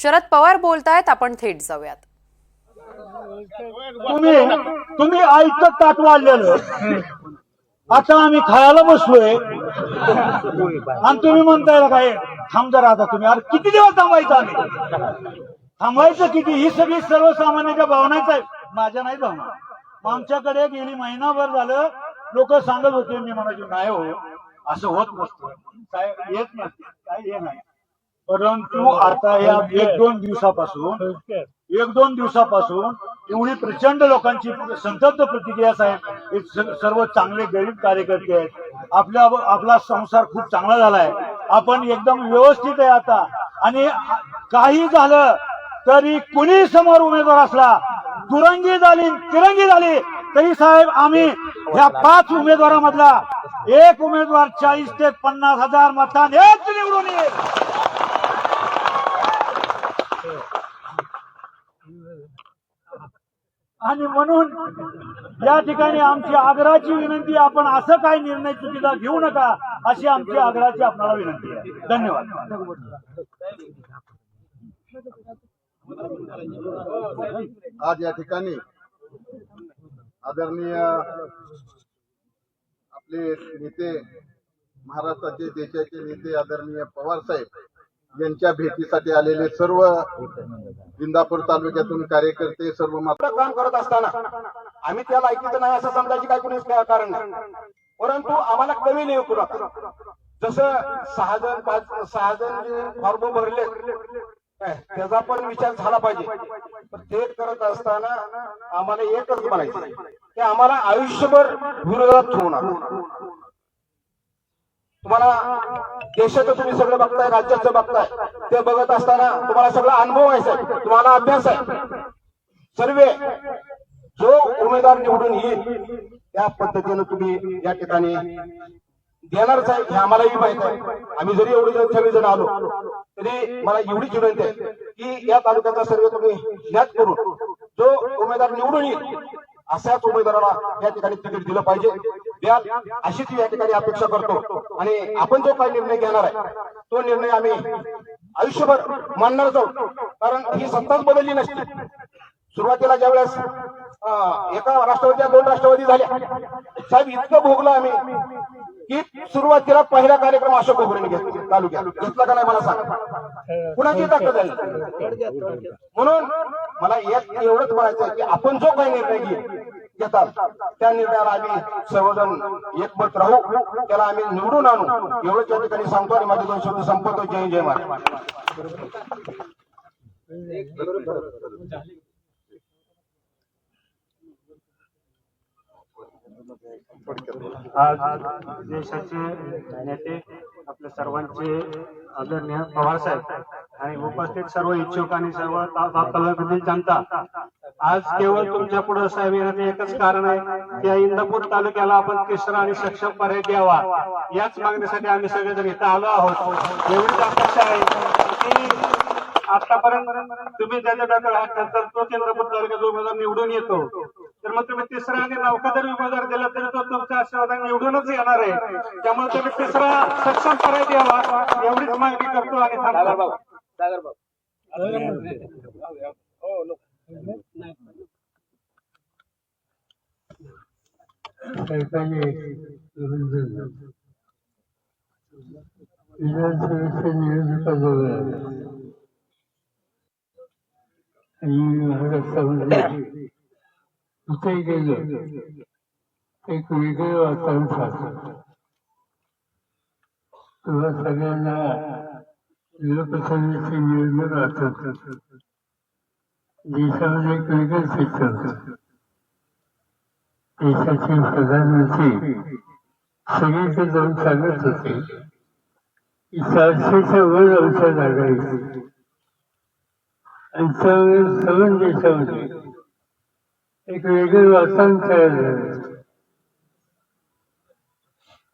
शरद पवार बोलतायत आपण थेट जाऊयात. तुम्ही तुम्ही ऐकत ताट वाढलेलं. आता आम्ही खायला बसलोय. आणि तुम्ही म्हणताय काय थांब जरा आता तुम्ही. अरे किती दिवस थांबायचं आम्ही? थांबायचं किती? ही सगळी सर्वसामान्यांच्या भावनाच आहे माझ्या नाही भावना. मग आमच्याकडे गेली महिनाभर झालं लोक सांगत होते मी म्हणायचे नाही हो असं होत नसतं. काय येत नसते काय हे नाही. परंतु आता या एक दोन दिवसापासून एक दोन दिवसापासून एवढी प्रचंड लोकांची संतप्त प्रतिक्रिया साहेब हे सर्व चांगले गरीब कार्यकर्ते आहेत. आपल्या आपला संसार खूप चांगला झालाय. आपण एकदम व्यवस्थित आहे आता. आणि काही झालं तरी कुणी समोर उमेदवार असला दुरंगी झाली तिरंगी झाली तरी साहेब आम्ही ह्या पाच उमेदवारामधला एक उमेदवार चाळीस ते पन्नास हजार मतानेच निवडून येईल. आणि म्हणून या ठिकाणी आमची आग्रहाची विनंती आपण असं काही निर्णय चुकीचा घेऊ नका अशी आमची आग्रहाची आपल्याला विनंती आहे. धन्यवाद. आज या ठिकाणी आदरणीय आपले नेते महाराष्ट्राचे देशाचे नेते आदरणीय पवार साहेब यांच्या भेटीसाठी आलेले सर्व इंदापूर तालुक्यातून कार्यकर्ते सर्व मात्र काम करत असताना आम्ही त्याला ऐकायचं नाही असं समजायची काय कुणीच कारण नाही. परंतु आम्हाला कमी नाही करू जसं सहा जण पाच सहा जण जे फॉर्म भरले त्याचा पण विचार झाला पाहिजे. ते करत असताना आम्हाला एकच म्हणायचं की आम्हाला आयुष्यभर विरोधात ठेवणार. तुम्हाला देशाचं तुम्ही सगळं बघताय राज्याचं बघताय ते बघत असताना तुम्हाला सगळा अनुभव आहे साहेब. तुम्हाला अभ्यास आहे. सर्वे जो उमेदवार निवडून येईल त्या पद्धतीनं तुम्ही या ठिकाणी देणारच आहे हे आम्हालाही माहीत आहे. आम्ही जरी एवढे जण सगळेजण आलो तरी मला एवढीच विनंती आहे की या तालुक्याचा सर्वे तुम्ही ह्याच करून जो उमेदवार निवडून येईल अशाच उमेदवाराला या ठिकाणी तिकीट दिलं पाहिजे. द्याल अशीच या ठिकाणी अपेक्षा करतो. आणि आपण जो काही निर्णय घेणार आहे तो निर्णय आम्ही आयुष्यभर मानणार जाऊ. कारण ही सत्ताच बदलली नसती. सुरुवातीला ज्यावेळेस एका राष्ट्रवादी दोन राष्ट्रवादी झाल्या साहेब इतकं भोगलं आम्ही. की सुरुवातीला पहिला कार्यक्रम अशोक गोगरेने घेतला तालुक्यात. घेतला का नाही मला सांग. कुणाची ताकद आहे म्हणून मला एक एवढंच म्हणायचं आहे की आपण जो काही निर्णय घे घेतात. त्या निर्णयाला आम्ही सर्वजण एकमत राहू. त्याला आम्ही निवडून आणू. एवढंच या ठिकाणी सांगतो आणि माझे दोन शब्द संपवतो. जय जय महाराज. आज देशाचे नेते आपल्या सर्वांचे आदरणीय पवार साहेब आणि उपस्थित सर्व इच्छुक आणि सर्व तालुक्यातील जनता आज केवळ तुमच्यापुढे साहेब येण्याचं एकच कारण आहे की या इंदापूर तालुक्याला आपण तिसरा आणि सक्षम पर्याय द्यावा. याच मागणीसाठी आम्ही सगळेजण इथं आलो आहोत. एवढीच अपेक्षा आहे की आतापर्यंत तुम्ही ज्याच्या डोक्याला हात घालताल तो चंद्रपूर तालुक्यात उमेदवार निवडून येतो. तर मग तुम्ही तिसरा आणि नौका जरी उमेदवार दिला तरी तो तुमच्या आशीर्वादाने निवडूनच येणार आहे. त्यामुळे तुम्ही तिसरा सक्षम पर्याय द्यावा एवढीच मागणी करतो आणि. विधानसभेच्या निवडणुका आणि महाराष्ट्रामध्ये गेलो एक वेगळं वातावरण साधलं तेव्हा सगळ्यांना लोकसभेची निवडणूक आठवत देशामध्ये एक वेगळं चित्र होतं देशाचे प्रधानमंत्री सगळीकडे जाऊन सांगत होते की चारशेच्या वर औषध जागा आणि त्यावेळेस सगळं देशामध्ये एक वेगळं वातावरण तयार झालं.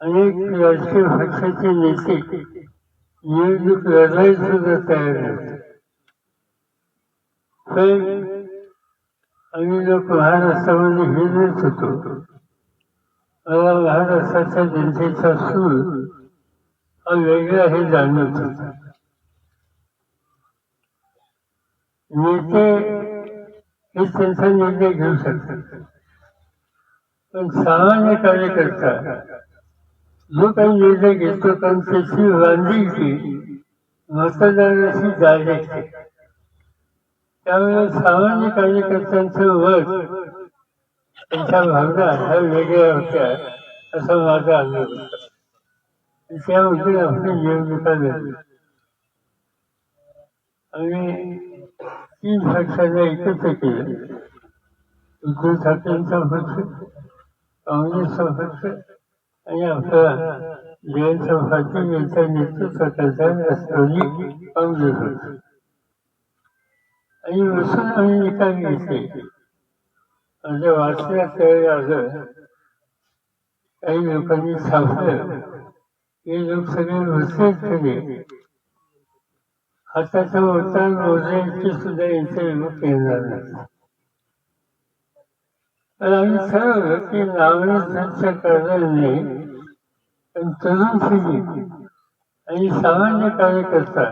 अनेक राजकीय पक्षाचे नेते निवडणूक लढाई सुद्धा तयार झाले. पण आम्ही लोक महाराष्ट्रामध्ये हिंडत होतो. मला महाराष्ट्राच्या जनतेचा सूर हा वेगळा हे जाणवत होता. नेते हे त्यांचा निर्णय घेऊ शकतात. पण सामान्य कार्यकर्ता जो काही निर्णय घेतो कारण त्याची बांधिलकी मतदाराशी डायरेक्ट त्यामुळे सामान्य कार्यकर्त्यांचं मत त्यांच्या भावना ह्या वेगळ्या होत्या असा माझा अनुभव. होता. त्यामध्ये आपली निवडणुका झाली आणि तीन पक्षांना एकत्र केलं उद्धव ठाकरेंचा पक्ष काँग्रेसचा पक्ष आणि आपला जयंत पाटील यांच्या नेतृत्वाचा राष्ट्रवादी काँग्रेस पक्ष आणि बसून आम्ही निकाल घेतले माझ्या वाचण्यात त्यावेळी आलं काही लोकांनी सापडलं. हे लोक सगळे बसलेत खरे हाताच्या बोटात मोजायचे सुद्धा यांचे लोक येणार नाही तर आम्ही ठरवलं की नावं चर्चा करणार नाही पण तरुण पिढी आणि सामान्य कार्यकर्ता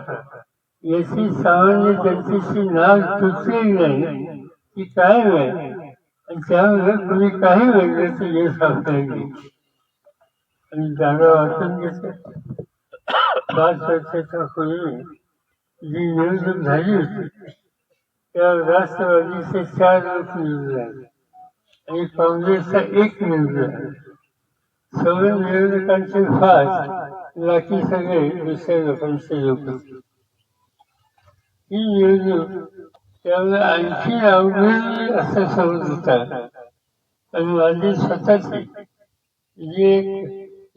याची सामान्य जनतेची नाव तुटलेली नाही ती काय आहे. आणि त्यामुळे तुम्ही काही वेगळं ते यश आपल्याला आणि जागा वाचून घेते. पाच वर्षाच्या पूर्वी जी निवडणूक झाली होती. त्या राष्ट्रवादीचे चार लोक निवडले आणि काँग्रेसचा एक निवडला आला. सगळे निवडणुकांचे फास बाकी सगळे दुसऱ्या लोकांचे लोक ही निवडणूक त्यावेळेला आणखी अवघड असं समज होता आणि माझी स्वतःची जी एक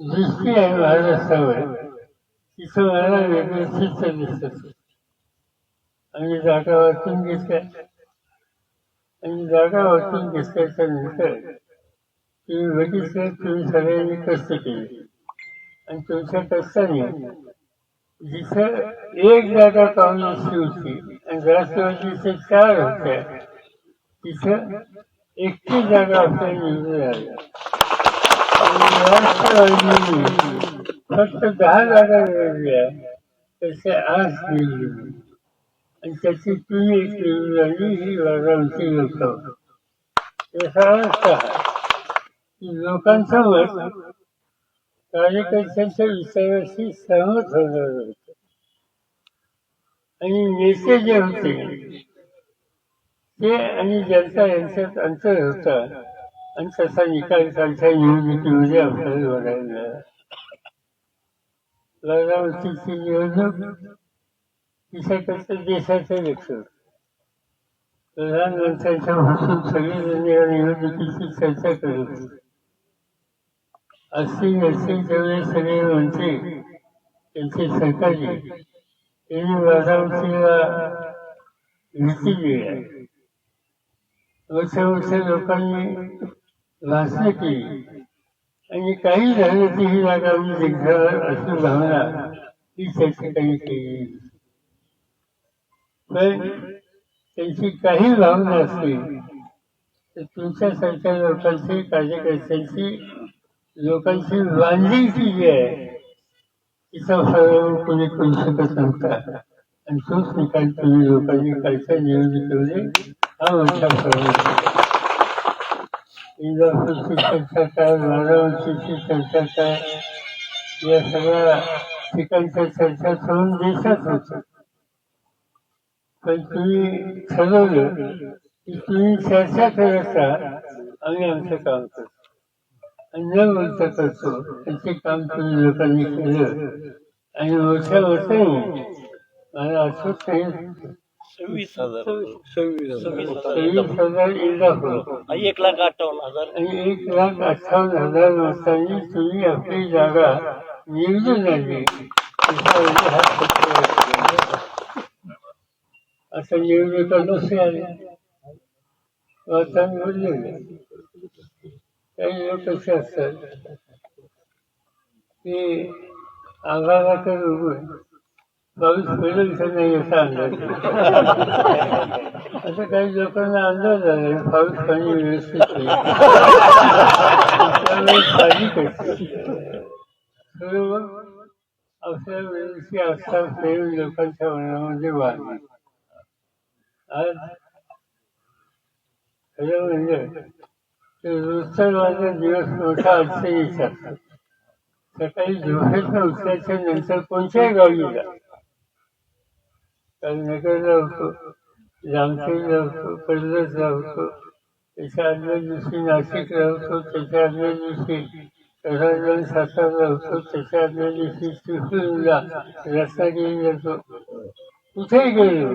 दृष्टी आहे महाराष्ट्रावर तिथं मला वेगळं चित्र दिसत आणि जागा वाचून घेतल्या. आणि जागा वाचून घेतल्याच्या नंतर तुम्ही बघितलं तुम्ही सगळ्यांनी कष्ट केले. आणि तुमच्या कष्टाने जिथं एक जागा काँग्रेसची होती आणि राष्ट्रवादीचे चार होत्या तिथं एकटी जागा आपल्याला निवडून आल्या राष्ट्रवादीने फक्त दहा जागा मिळवल्या त्याचे आज निवडून आणि त्याची तुम्ही केली निवडून ही बारामती लोक. याचा अर्थ हा की कार्यकर्त्यांच्या विचाराशी सहमत होणार होतं. आणि नेते जे होते ते आणि जनता यांच्यात अंतर होता. आणि त्याचा निकाल त्यांच्या निवडणुकीमध्ये आपल्याला बघायला मिळाला. निवडणूक तिच्याकडचं देशाचं लक्ष होतं. प्रधानमंत्र्यांच्या भाषण सगळेजण या निवडणुकीची चर्चा करत होते असतील नसतील तेवढे सगळे मंत्री त्यांचे सरकारी. त्यांनी बारामतीला भीती दिल्या मोठ्या मोठ्या लोकांनी भाषणं केली. आणि काही झालं ती ही जागा मी जिंकणार अशी भावना ही त्या ठिकाणी केली. पण त्यांची काही भावना नसली तर तुमच्यासारख्या लोकांची कार्यकर्त्यांची लोकांची बांधिलकी जी आहे तिचा फरक कोणी करू शकत नव्हता. आणि तोच निकाल तुम्ही लोकांनी कालच्या निवडणुकीमध्ये हा मोठा फरक इंदापूरची चर्चा काय बारामतीची चर्चा काय या सगळ्या ठिकाणच्या चर्चा करून देशात होतात पण तुम्ही ठरवलं की तुम्ही चर्चा करत राहा. आम्ही आमचं काम करतो. आणि न बोलता करतो त्याचे काम तुम्ही लोकांनी केलं. आणि मोठ्या मोठ्याने मला आठवत नाही सव्वीस हजार तेवीस हजार. इंदापूर एक लाख अठ्ठावन्न हजार. आणि एक लाख अठ्ठावन्न हजार वर्षांनी तुम्ही आपली जागा निवडून आणली त्याच्यामध्ये हा सत्य आहे. आता निवडणुका नसे आले. आता निवडलेले काही लोक कसे असतात. ते अंगाला तर उभं पाऊस पडेल का नाही असा अंदाज असं काही लोकांना अंदाज आहे. पाऊस पाणी व्यवस्थित होईल त्यामुळे काळजी करते सर्व आपल्या वेळेची आस्था प्रेम लोकांच्या मनामध्ये वाढली आज खरं म्हणजे ते रोजचा माझा दिवस मोठा अडचणीचा असतो सकाळी दिवसाच्या उठल्याच्या नंतर कोणत्याही गावी जा काल नगरला होतो जामखेडला होतो कर्जतला होतो त्याच्या आदल्या दिवशी नाशिकला होतो त्याच्या आदल्या दिवशी कराडला सातारला होतो त्याच्या आदल्या दिवशी चिपळूणला रत्नागिरी जातो कुठेही गेलो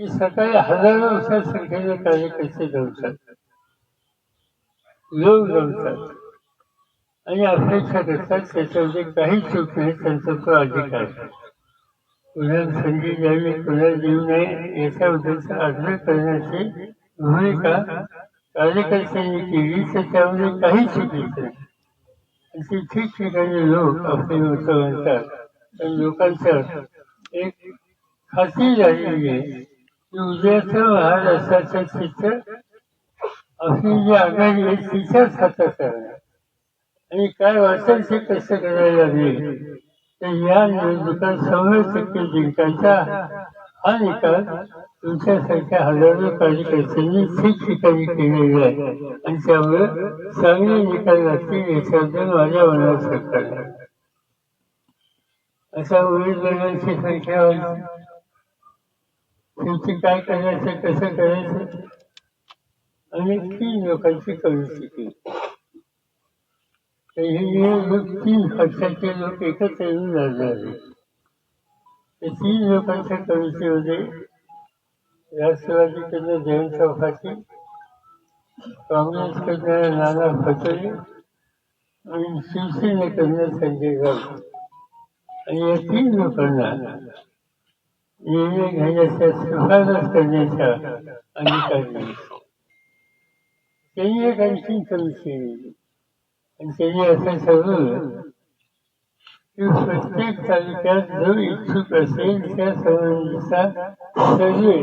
की सकाळी हजारोच्या संख्येने कार्यकर्ते जमतात लोक जमतात आणि अपेक्षा करतात त्याच्यामध्ये काही चूक नाही त्यांचा तो अधिकार आहे. संधी द्यावी कुणाला देऊ नये याच्याबद्दलचा आग्रह करण्याची भूमिका कार्यकर्त्यांनी केली तर त्यामध्ये काही चुकीचं नाही. ते ठिकठिकाणी लोक आपले मतं म्हणतात पण लोकांचं एक खात्री झालेली आहे की उद्याचं महाराष्ट्राचं चित्र आपली जी आघाडी आहे तिच्याच हातात आहे. आणि काय वाटेल ते कसं करायला लागेल? तर या निवडणुका शंभर टक्के जिंकायचा हा निकाल तुमच्यासारख्या हजारो कार्यकर्त्यांनी ठिकठिकाणी केलेला आहे. आणि त्यामुळे चांगले निकाल लागतील याच्याबद्दल माझ्या मनात सरकार अशा उमेदवारांची संख्या तुमची काय करायचं कसं करायचं? आणि तीन लोकांची करू शकेल हे तीन पक्षाचे लोक एकत्र येऊन लढणार आहेत त्या तीन लोकांच्या कमिटीमध्ये राष्ट्रवादीकडनं जयंत काँग्रेस काँग्रेसकडनं नाना फटोले आणि शिवसेनेकडनं संजय गावडे आणि या तीन लोकांना निर्णय घेण्याच्या शिफारस करण्याचा अधिकार नाही त्यांनी एक आणखी कमिटी नेमली आणि त्यांनी असं ठरवलं की प्रत्येक तालुक्यात जो इच्छुक असेल त्या संबंधीचा सर्वे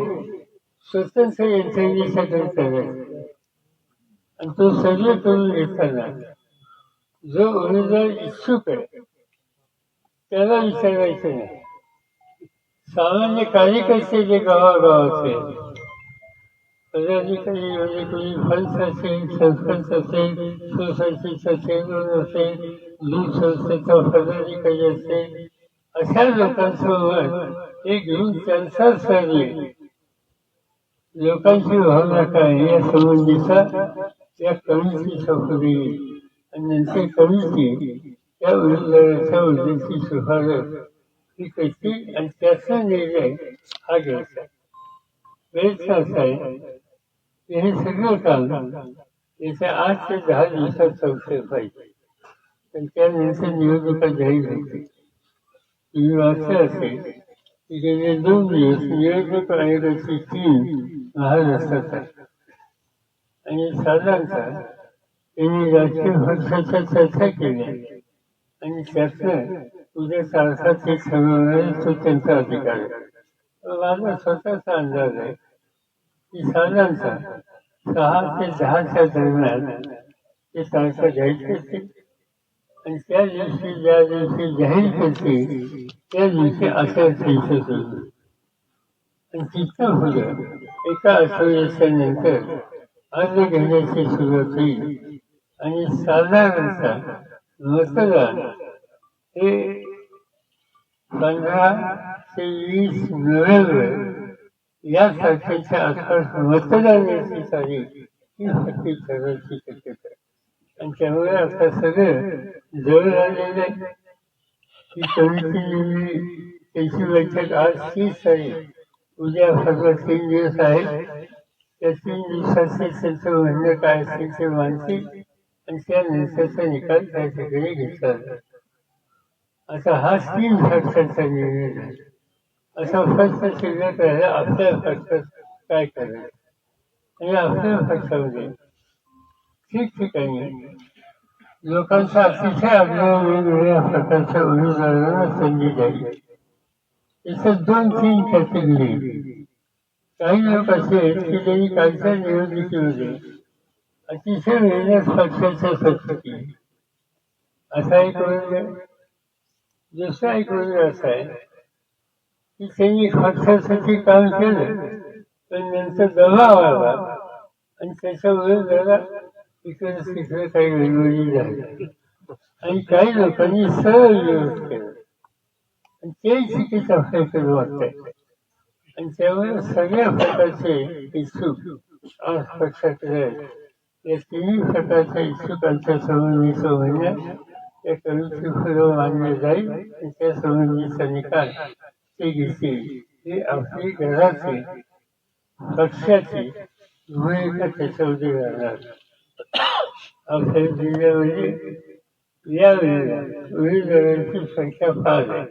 स्वतंत्र यंत्रणेसाठी करायचा आणि तो सर्वे करून घेताना जो उमेदवार इच्छुक आहे त्याला विचारायचं नाही सामान्य कार्यकर्ते जे गावागावात आहेत पदाधिकारी म्हणजे कोणी फल्स असेल सरपंच असेल सोसायटीचा चेअरमन असेल दूध संस्थेचा पदाधिकारी असेल अशा लोकांसोबत हे घेऊन त्यांचा सरले लोकांची भावना काय या संबंधीचा या कमिटीच्या पुढे आणि नंतर कमिटी त्या उमेदवाराच्या उद्देशी शिफारस ही करते आणि त्याचा निर्णय हा घ्यायचा. वेळचा असा आहे. हे सगळं काम येत्या आठ ते दहा दिवसात संशय पाहिजे. पण त्यानंतर निवडणुका जाहीर होते तुम्ही वाचलं असेल की गेले दोन दिवस निवडणूक आयोगाची टीम महाराष्ट्रात आहे. आणि साधारणतः त्यांनी राजकीय पक्षाच्या चर्चा केल्या. आणि त्यातनं उद्या तारखा ते ठरवणारे तो त्यांचा अधिकार आहे. माझा स्वतःचा अंदाज आहे की साधारणतः सहा ते दहाच्या दरम्यान ते तारखा जाहीर करतील. आणि त्या दिवशी ज्या दिवशी जाहीर करतील त्या दिवशी आचारसंहिता होईल. आणि तिथं पुढं एका आठवड्याच्या नंतर अर्ज घेण्याची सुरुवात होईल. आणि साधारणतः मतदान हे पंधरा ते वीस नोव्हेंबर या तारखेच्या आसपास मतदानाची तारीख ही फक्त ठरवायची शक्यता. आणि त्यामुळे आता सगळं जवळ आलेलं आहे ही समिती नेमली. त्याची बैठक आज तीस तारीख उद्या फक्त तीन दिवस आहेत. त्या तीन दिवसाचे त्यांचं म्हणणं काय असेल ते मानतील. आणि त्यानंतरचा निकाल त्या ठिकाणी घेतला जाईल आता हा तीन फटकाचा निर्णय झाला असा फटका शिल्लक राहिला आपल्या फटकात काय करायचं आणि आपल्या फटकामध्ये ठिकठिकाणी लोकांचा अतिशय आग्रह वेगवेगळ्या प्रकारच्या उमेदवारांना संधी द्यावी याच्यात दोन तीन कॅटेगरी काही लोक असे आहेत की त्यांनी कालच्या निवडणुकीमध्ये अतिशय मेहनत पक्षाच्या सत्तेची असा एक वर्ग दुसरा एक वर्ग असा आहे की त्यांनी पक्षासाठी काम केलं पण नंतर दबाव आला आणि त्याच्यामुळे जरा इकडे तिकडे काही वेगवेगळी झाली. आणि काही लोकांनी सरळ विरोध केला. आणि ते चुकीचं आपल्याकडे वाटत आणि त्यामुळे सगळ्या प्रकारचे इच्छुक आज पक्षाकडे आहेत. या तिन्ही प्रकारच्या इच्छुकांच्या संबंधीचं म्हणणं त्या कमिटी फुलं मानले जाईल आणि त्या संबंधीचा निकाल ते घेतील ही आपली घराची पक्षाची भूमिका त्याच्यामध्ये राहणार आपल्या जिल्ह्यामध्ये यावेळेला उमेदवारांची संख्या फार आहे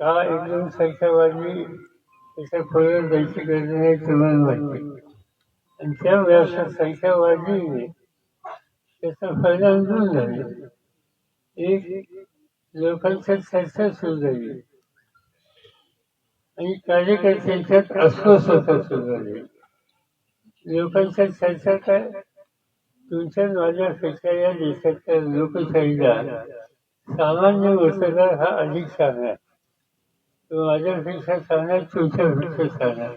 का एकदम संख्या वाढली त्याच्या फळं द्यायची गरज नाही तुम्हाला वाटते आणि त्या व्यवसाय संख्या त्याचा फायदा अजून झाले. एक लोकांच्या चर्चा सुरू झाली. आणि कार्यकर्त्यांच्यात अस्वस्थता सुरू झाली. लोकांच्या चर्चा काय तुमच्या माझ्यापेक्षा या देशातल्या लोकशाहीला सामान्य मतदार हा अधिक चांगला तो माझ्यापेक्षा चांगला तुमच्यापेक्षा चांगला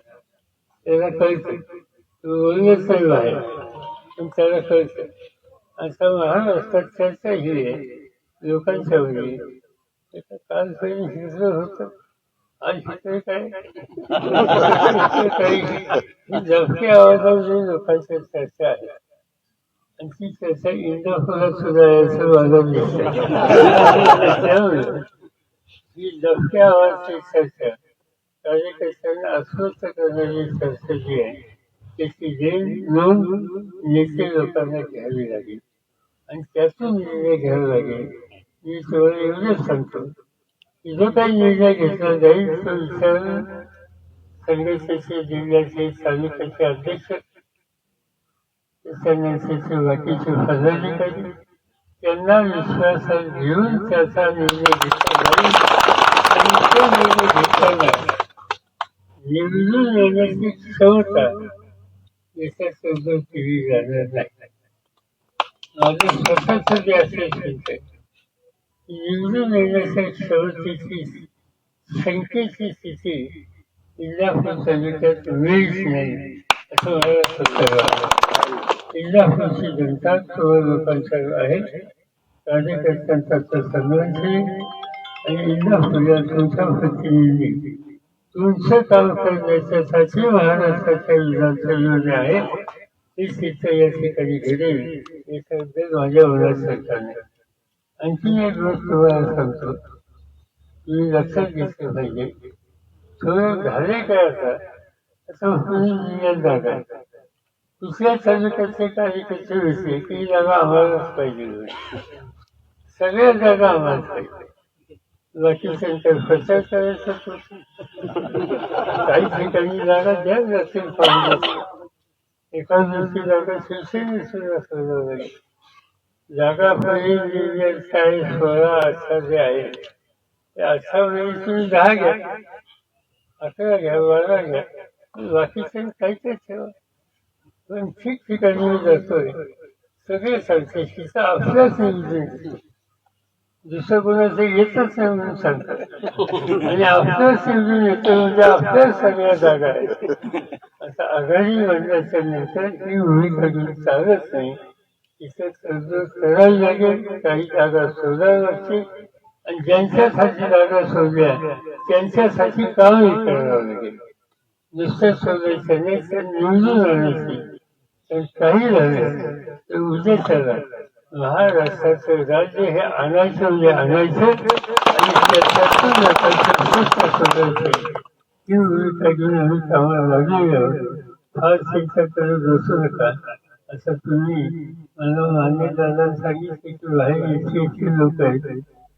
त्याला कळतं तो आहे. पण त्याला कळतं. आता महाराष्ट्रात चर्चा ही आहे. लोकांच्या वेळी काल पहिले शिकलं होतं. आज शिकले काय? काही जगती आवाजामध्ये लोकांच्या चर्चा आहे. आणि ती चर्चा इंदापुरात सुद्धा याचं मला त्यामुळे ही दबक्या आवाजची चर्चा. कार्यकर्त्यांना अस्वस्थ करणारी चर्चा जी आहे त्याची जेल नोंद नेते लोकांना घ्यावी लागेल. आणि त्यातून निर्णय घ्यावा लागेल. मी तुम्हाला एवढंच सांगतो. की जो काही निर्णय घेतला जाईल तो विचार संघटनेचे जिल्ह्याचे तालुक्याचे अध्यक्ष त्याच्यानंतरचे बाकीचे पदाधिकारी त्यांना विश्वासात घेऊन त्याचा निर्णय घेतला जाईल. आणि तो निर्णय घेताना निवडून येण्याची क्षमता याच्यासोबत केली जाणार नाही. माझं स्वतःच जे निवडून येण्याच्या संख्येची स्थिती इंदापूर तालुक्यात वेळीच नाही असं मला स्वतः इंदापूरची जनता सर्व लोकांच्या आहे कार्यकर्त्यांचा तर संघर्ष आणि आणि इंदापूरला तुमचा प्रतिनिधी तुमचं काम सचिव महाराष्ट्राच्या विधानसभेमध्ये आहे ही चित्र या ठिकाणी घडेल याच्याबद्दल माझ्या मनात सरकारने आणखी एक गोष्ट तुम्हाला सांगतो तुम्ही लक्षात घेतलं पाहिजे थोडं झाले काय आता आता म्हणून जिल्ह्यात जागा दुसऱ्या तालुक्याचे कसे विषय की जागा आम्हालाच पाहिजे सगळ्या जागा आम्हालाच पाहिजे बाकीच्यांचा सेंटर करायचा तो काही ठिकाणी जागा द्या नसेल पाहिजे एका दिवशी जागा शिवसेने सुद्धा लागेल जागा पहिले चाळीस सोळा अठरा जे आहे ते अठरा वेळी तुम्ही दहा घ्या. अकरा घ्या बारा घ्या. बाकीचे काही ठेवा. पण ठिकठिकाणी मी जातोय. सगळे सांगते तिथं आपल्याच निवडून दुसरं कोणाचं येतच नाही म्हणून सांगतात. आणि आपलं समजून येतं म्हणजे आपल्या सगळ्या जागा आहेत. आता आघाडी म्हणण्याच्या नंतर ही भूमिका घेऊन चालत नाही. तिथं कर्ज करायला लागेल काही जागा शोधायला लागतील आणि ज्यांच्यासाठी जागा शोधल्या त्यांच्यासाठी कामही करावं लागेल. नुसतं शोधायचं नाही तर निवडून आणायची. काही झालं तर उद्याच्याला महाराष्ट्राचं राज्य हे आणायचं म्हणजे आणायचं आणि त्यातून लोकांचं प्रश्न शोधायचे ही भूमिका घेऊन आम्ही कामाला लागलेलो आहोत फार चिंता करत बसू नका असं तुम्ही मला मान्य दादा सांगितले की बाहेर इथे इतके लोक आहेत.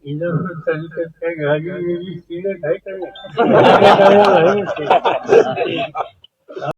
इंदापूर तालुक्यात काय गाडी वेगळी शिल्लक आहे का नाही?